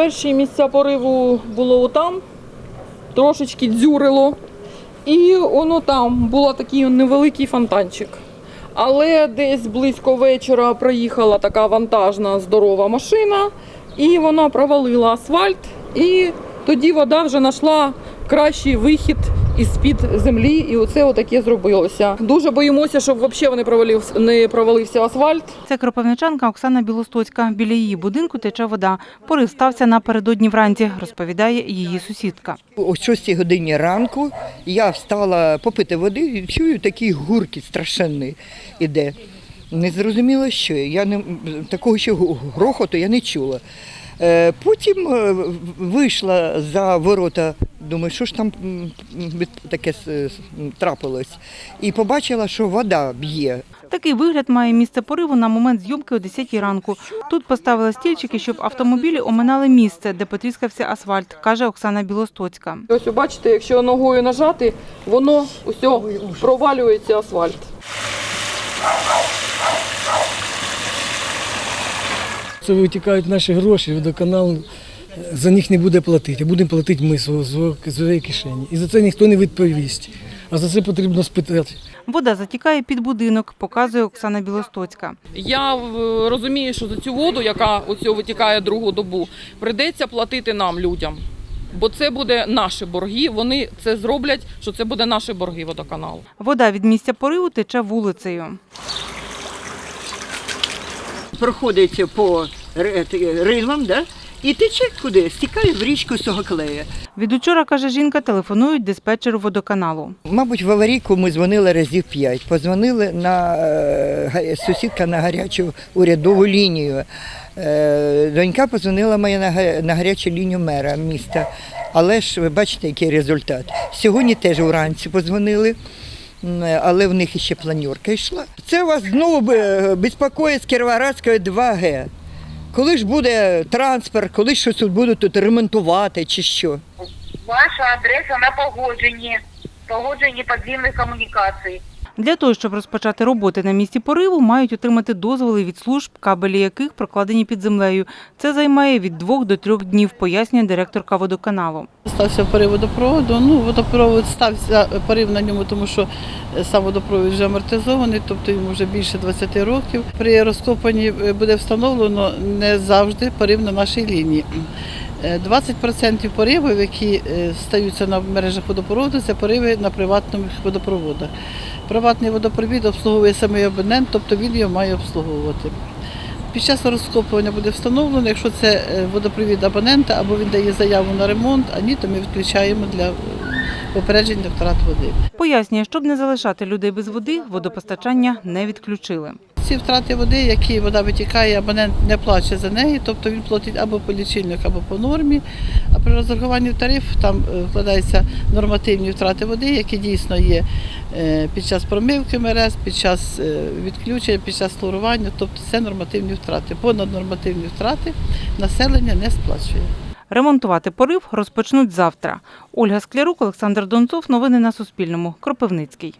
перші місця пориву було там, трошечки дзюрило. І воно там був такий невеликий фонтанчик. Але десь близько вечора проїхала така вантажна здорова машина, і вона провалила асфальт, і тоді вода вже знайшла кращий вихід із-під землі, і оце отаке зробилося. Дуже боїмося, щоб взагалі не провалився, не провалився асфальт. Це кропивничанка Оксана Білостоцька. Біля її будинку тече вода. Порив стався напередодні вранці, розповідає її сусідка. О 6 годині ранку я встала попити води і чую такий гуркіт страшенний іде. Не зрозуміло, що я не такого ще грохоту я не чула. Е, Потім е, вийшла за ворота, думаю, що ж там таке трапилось, і побачила, що вода б'є. Такий вигляд має місце пориву на момент зйомки о 10 ранку. Тут поставили стільчики, щоб автомобілі оминали місце, де потріскався асфальт, каже Оксана Білостоцька. Ось ви бачите, якщо ногою нажати, воно усе провалюється асфальт. Це витікають наші гроші, водоканал за них не буде платити. Будемо платити ми своєї кишені. І за це ніхто не відповість. А за це потрібно спитати. Вода затікає під будинок, показує Оксана Білостоцька. Я е, розумію, що за цю воду, яка оцю витікає другу добу, прийдеться платити нам, людям. Бо це буде наші борги. Вони це зроблять, що це буде наші борги водоканалу. Вода від місця пориву тече вулицею. Проходить по рилам, да? І тече куди? Стікає в річку з цього. Від учора, каже жінка, телефонують диспетчеру водоканалу. Мабуть, в аварійку ми дзвонили разів п'ять. Позвонили на е, сусідка на гарячу урядову лінію. Е, Донька позвонила моя на гарячу лінію мера міста. Але ж ви бачите, який результат. Сьогодні теж уранці позвонили. Але в них ще планерка йшла. Це вас знову е, безпокоїть з Кіровоградської 2Г. Коли ж буде транспорт, коли щось тут будуть тут ремонтувати чи що? Ваша адреса на погодженні. Погодженні подземних комунікацій. Для того, щоб розпочати роботи на місці пориву, мають отримати дозволи від служб, кабелі яких прокладені під землею. Це займає від двох до трьох днів, пояснює директорка водоканалу. Стався порив водопроводу. Ну, водопровод стався порив на ньому, тому що е, сам водопровід вже амортизований, тобто йому вже більше 20 років. При розкопанні е, буде встановлено не завжди порив на нашій лінії. Е, 20% поривів, які е, стаються на мережах водопроводу, це пориви на приватних водопроводах. Приватний водопровід обслуговує самий абонент, тобто він його має обслуговувати. Під час розкопування буде встановлено, якщо це е, водопровід абонента або він дає заяву на ремонт, а ні, то ми відключаємо для попередження втрат води. Пояснює, щоб не залишати людей без води, водопостачання не відключили. Ці втрати води, які вода витікає, абонент не плаче за неї, тобто він платить або по лічильнику, або по нормі. А при розрахуванні тариф там е, вкладаються нормативні втрати води, які дійсно є е, під час промивки мерез, під час е, відключення, під час хлорування. Тобто це нормативні втрати. Понад нормативні втрати населення не сплачує. Ремонтувати порив розпочнуть завтра. Ольга Склярук, Олександр Донцов. Новини на Суспільному. Кропивницький.